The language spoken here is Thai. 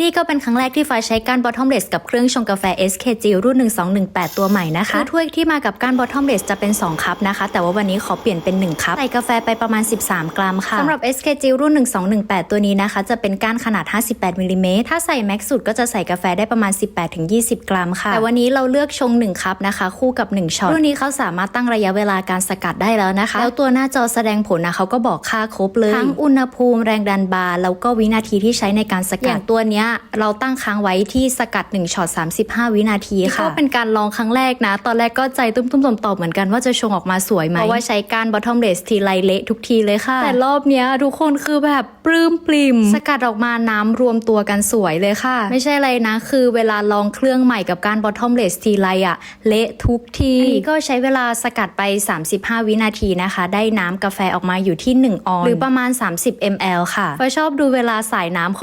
นี่ก็เป็นครั้งแรกที่ฟ้าใช้ก้าน bottomless กับเครื่องชงกาแฟ SKG รุ่น 1218 ตัวใหม่นะคะคือถ้วยที่มากับก้าน bottomless จะเป็น 2 คัพนะคะ แต่ว่าวันนี้ขอเปลี่ยนเป็น 1 คัพ ใส่กาแฟไปประมาณ 13 กรัมค่ะสำหรับ SKG รุ่น 1218 ตัวนี้นะคะ จะเป็นก้านขนาด 58มิลลิเมตรถ้าใส่แม็กสุดก็จะใส่กาแฟได้ประมาณ 18-20 กรัมค่ะ แต่วันนี้เราเลือกชง 1 คัพนะคะ คู่กับ 1ช็อตรุ่นนี้เขาสามารถตั้งระยะเวลาการสกัดได้แล้วนะคะ แล้วตัวหน้าจอแสดงผลนะเขาก็บอกค่าครบเลยทั้งอุณหภูมิแรงดันบาร์แล้วก็วินาทีที่ใช้ในการสกัดอย่างตัวเนี้ยเราตั้งค้างไว้ที่สกัด1ช็อต35 วินาทีค่ะก็เป็นการลองครั้งแรกนะ ตอนแรกก็ใจตุ้มๆต่อมๆเหมือนกันว่าจะชงออกมาสวยไหมเพราะว่าใช้การ bottomless ทีไรเละทุกทีเลยค่ะ แต่รอบเนี้ยทุกคนคือแบบปลื้มปลิ่ม สกัดออกมาน้ำรวมตัวกันสวยเลยค่ะ ไม่ใช่อะไรนะ คือเวลาลองเครื่องใหม่กับการ bottomless ทีไรอะเละทุกทีอันนี้ก็ใช้เวลาสกัดไป 35 วินาทีนะคะ ได้น้ำกาแฟออกมาอยู่ที่ 1 ออน หรือประมาณ 30 ml ค่ะฟ้าชอบดูเวลาสายน้ำ